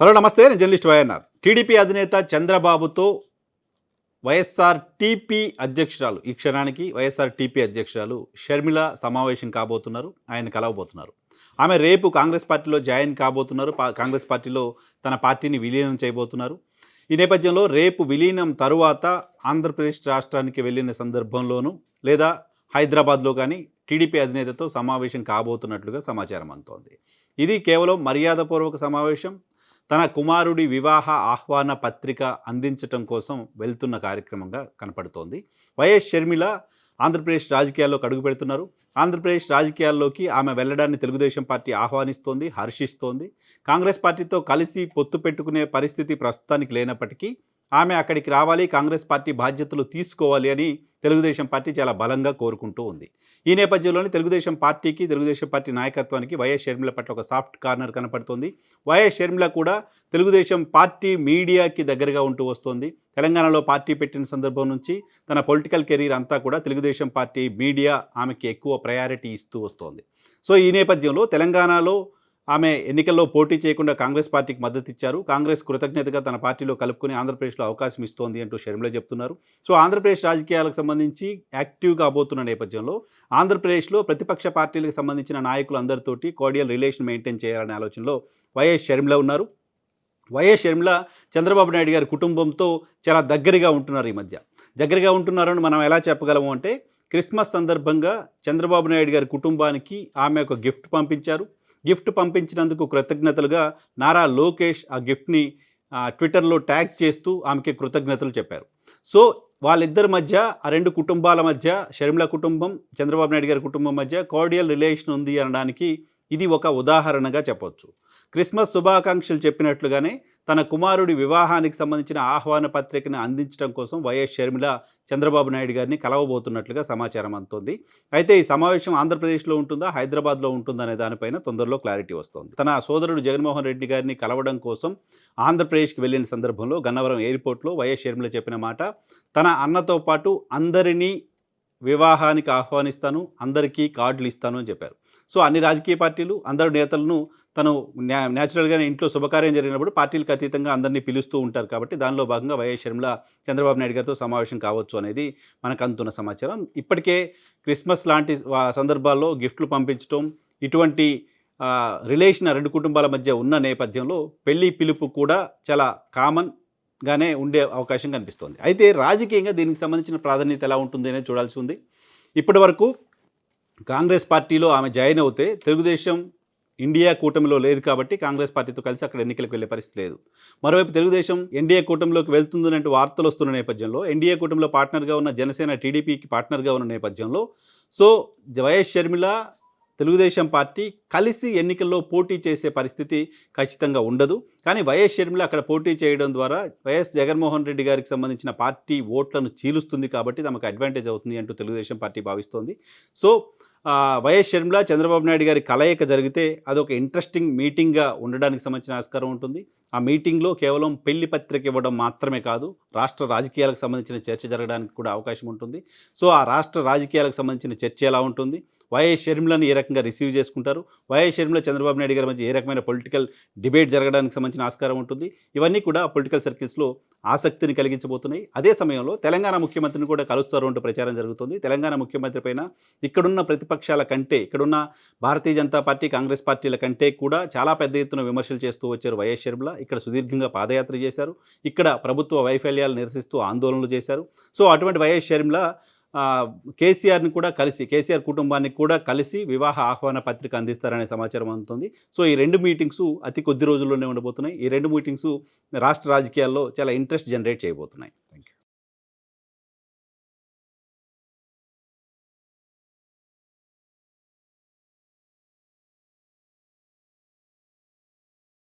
Hello నమస్తే. నేను journalist YNR. TDP అధినేత చంద్రబాబుతో వైఎస్ఆర్ టీపీ అధ్యక్షురాలు ఈ క్షణానికి వైఎస్ఆర్ టీపీ అధ్యక్షురాలు షర్మిల సమావేశం కాబోతున్నారు. ఆయన కలవబోతున్నారు. ఆమె రేపు కాంగ్రెస్ పార్టీలో జాయిన్ కాబోతున్నారు. కాంగ్రెస్ పార్టీలో తన పార్టీని విలీనం చేయబోతున్నారు. ఈ నేపథ్యంలో రేపు విలీనం తరువాత ఆంధ్రప్రదేశ్ రాష్ట్రానికి వెళ్ళిన సందర్భంలోనూ లేదా హైదరాబాద్లో కానీ టీడీపీ అధినేతతో సమావేశం కాబోతున్నట్లుగా సమాచారం అందుతోంది. ఇది కేవలం మర్యాదపూర్వక సమావేశం. తన కుమారుడి వివాహ ఆహ్వాన పత్రిక అందించటం కోసం వెళ్తున్న కార్యక్రమంగా కనపడుతోంది. వైఎస్ షర్మిల ఆంధ్రప్రదేశ్ రాజకీయాల్లోకి అడుగు పెడుతున్నారు. ఆంధ్రప్రదేశ్ రాజకీయాల్లోకి ఆమె వెళ్ళడాన్ని తెలుగుదేశం పార్టీ ఆహ్వానిస్తోంది హర్షిస్తోంది. కాంగ్రెస్ పార్టీతో కలిసి పొత్తు పెట్టుకునే పరిస్థితి ప్రస్తుతానికి లేనప్పటికీ ఆమె అక్కడికి రావాలి కాంగ్రెస్ పార్టీ బాధ్యతలు తీసుకోవాలి అని తెలుగుదేశం పార్టీ చాలా బలంగా కోరుకుంటూ ఉంది. ఈ నేపథ్యంలోనే తెలుగుదేశం పార్టీకి తెలుగుదేశం పార్టీ నాయకత్వానికి వైఎస్ షర్మిల పట్ల ఒక సాఫ్ట్ కార్నర్ కనపడుతుంది. వైఎస్ షర్మిల కూడా తెలుగుదేశం పార్టీ మీడియాకి దగ్గరగా ఉంటూ వస్తోంది. తెలంగాణలో పార్టీ పెట్టిన సందర్భం నుంచి తన పొలిటికల్ కెరీర్ అంతా కూడా తెలుగుదేశం పార్టీ మీడియా ఆమెకి ఎక్కువ ప్రయారిటీ ఇస్తూ వస్తోంది. సో ఈ నేపథ్యంలో తెలంగాణలో ఆమె ఎన్నికల్లో పోటీ చేయకుండా కాంగ్రెస్ పార్టీకి మద్దతు ఇచ్చారు. కాంగ్రెస్ కృతజ్ఞతగా తన పార్టీలో కలుపుకొని ఆంధ్రప్రదేశ్లో అవకాశం ఇస్తోంది అంటూ షర్మిల చెప్తున్నారు. సో ఆంధ్రప్రదేశ్ రాజకీయాలకు సంబంధించి యాక్టివ్గా అవబోతున్న నేపథ్యంలో ఆంధ్రప్రదేశ్లో ప్రతిపక్ష పార్టీలకు సంబంధించిన నాయకులు అందరితోటి కోడియల్ రిలేషన్ మెయింటైన్ చేయాలనే ఆలోచనలో వైఎస్ షర్మిల ఉన్నారు. వైఎస్ షర్మిల చంద్రబాబు నాయుడు గారి కుటుంబంతో చాలా దగ్గరగా ఉంటున్నారు ఈ మధ్య. దగ్గరగా ఉంటున్నారని మనం ఎలా చెప్పగలము అంటే క్రిస్మస్ సందర్భంగా చంద్రబాబు నాయుడు గారి కుటుంబానికి ఆమె ఒక గిఫ్ట్ పంపించారు. గిఫ్ట్ పంపించినందుకు కృతజ్ఞతలుగా నారా లోకేష్ ఆ గిఫ్ట్ని ఆ, ట్విట్టర్లో ట్యాగ్ చేస్తూ ఆమెకి కృతజ్ఞతలు చెప్పారు. సో వాళ్ళిద్దరి మధ్య ఆ రెండు కుటుంబాల మధ్య షర్మిల కుటుంబం చంద్రబాబు నాయుడు గారి కుటుంబం మధ్య కార్డియల్ రిలేషన్ ఉంది అనడానికి ఇది ఒక ఉదాహరణగా చెప్పొచ్చు. క్రిస్మస్ శుభాకాంక్షలు చెప్పినట్లుగానే తన కుమారుడి వివాహానికి సంబంధించిన ఆహ్వాన పత్రికను అందించడం కోసం వైఎస్ షర్మిల చంద్రబాబు నాయుడు గారిని కలవబోతున్నట్లుగా సమాచారం అందుతోంది. అయితే ఈ సమావేశం ఆంధ్రప్రదేశ్లో ఉంటుందా హైదరాబాద్లో ఉంటుందా అనే దానిపైన తొందరలో క్లారిటీ వస్తోంది. తన సోదరుడు జగన్మోహన్ రెడ్డి గారిని కలవడం కోసం ఆంధ్రప్రదేశ్కి వెళ్ళిన సందర్భంలో గన్నవరం ఎయిర్పోర్ట్లో వైఎస్ షర్మిల చెప్పిన మాట తన అన్నతో పాటు అందరినీ వివాహానికి ఆహ్వానిస్తాను అందరికీ కార్డులు ఇస్తాను అని చెప్పారు. సో అన్ని రాజకీయ పార్టీలు అందరు నేతలను తను న్యా న్యాచురల్గానే ఇంట్లో శుభకార్యం జరిగినప్పుడు పార్టీలకు అతీతంగా అందరినీ పిలుస్తూ ఉంటారు కాబట్టి దానిలో భాగంగా వైఎస్ షర్మిల చంద్రబాబు నాయుడు గారితో సమావేశం కావచ్చు అనేది మనకు అందుతున్న సమాచారం. ఇప్పటికే క్రిస్మస్ లాంటి సందర్భాల్లో గిఫ్ట్లు పంపించడం ఇటువంటి రిలేషన్ ఆ రెండు కుటుంబాల మధ్య ఉన్న నేపథ్యంలో పెళ్ళి పిలుపు కూడా చాలా కామన్ గానే ఉండే అవకాశం కనిపిస్తోంది. అయితే రాజకీయంగా దీనికి సంబంధించిన ప్రాధాన్యత ఎలా ఉంటుంది అనేది చూడాల్సి ఉంది. ఇప్పటి వరకు కాంగ్రెస్ పార్టీలో ఆమె జాయిన్ అవుతే తెలుగుదేశం ఇండియా కూటమిలో లేదు కాబట్టి కాంగ్రెస్ పార్టీతో కలిసి అక్కడ ఎన్నికలకు వెళ్ళే పరిస్థితి లేదు. మరోవైపు తెలుగుదేశం ఎన్డీఏ కూటమిలోకి వెళ్తుందనే వార్తలు వస్తున్న నేపథ్యంలో ఎన్డీఏ కూటమిలో పార్ట్నర్గా ఉన్న జనసేన టీడీపీకి పార్ట్నర్గా ఉన్న నేపథ్యంలో so YS Sharmila Telugu Desam party కలిసి ఎన్నికల్లో పోటీ చేసే పరిస్థితి ఖచ్చితంగా ఉండదు. కానీ వైఎస్ షర్మిల అక్కడ పోటీ చేయడం ద్వారా వైఎస్ జగన్మోహన్ రెడ్డి గారికి సంబంధించిన పార్టీ ఓట్లను చీలుస్తుంది కాబట్టి తమకు అడ్వాంటేజ్ అవుతుంది అంటూ తెలుగుదేశం పార్టీ భావిస్తోంది. సో వైఎస్ షర్మిల చంద్రబాబు నాయుడు గారి కలయిక జరిగితే అదొక ఇంట్రెస్టింగ్ మీటింగ్గా ఉండడానికి సంబంధించిన ఆస్కారం ఉంటుంది. ఆ మీటింగ్లో కేవలం పెళ్ళి పత్రిక ఇవ్వడం మాత్రమే కాదు రాష్ట్ర రాజకీయాలకు సంబంధించిన చర్చ జరగడానికి కూడా అవకాశం ఉంటుంది. సో ఆ రాష్ట్ర రాజకీయాలకు సంబంధించిన చర్చ ఎలా ఉంటుంది? వైఎస్ షర్మిలను ఏ రకంగా రిసీవ్ చేసుకుంటారు? వైఎస్ షర్మిల చంద్రబాబు నాయుడు గారి మధ్య ఏ రకమైన పొలిటికల్ డిబేట్ జరగడానికి సంబంధించిన ఆస్కారం ఉంటుంది? ఇవన్నీ కూడా పొలిటికల్ సర్కిల్స్లో ఆసక్తిని కలిగించబోతున్నాయి. అదే సమయంలో తెలంగాణ ముఖ్యమంత్రిని కూడా కలుస్తారు అంటూ ప్రచారం జరుగుతుంది. తెలంగాణ ముఖ్యమంత్రి పైన ఇక్కడున్న ప్రతిపక్షాల కంటే ఇక్కడున్న భారతీయ జనతా పార్టీ కాంగ్రెస్ పార్టీల కంటే కూడా చాలా పెద్ద ఎత్తున విమర్శలు చేస్తూ వచ్చారు వైఎస్ షర్మిల. ఇక్కడ సుదీర్ఘంగా పాదయాత్ర చేశారు. ఇక్కడ ప్రభుత్వ వైఫల్యాలు నిరసిస్తూ ఆందోళనలు చేశారు. సో అటువంటి వైఎస్ షర్మిల కేసీఆర్ని కూడా కలిసి కేసీఆర్ కుటుంబాన్ని కూడా కలిసి వివాహ ఆహ్వాన పత్రిక అందిస్తారనే సమాచారం అందుతుంది. సో ఈ రెండు మీటింగ్స్ అతి కొద్ది రోజుల్లోనే ఉండబోతున్నాయి. ఈ రెండు మీటింగ్స్ రాష్ట్ర రాజకీయాల్లో చాలా ఇంట్రెస్ట్ జనరేట్ చేయబోతున్నాయి.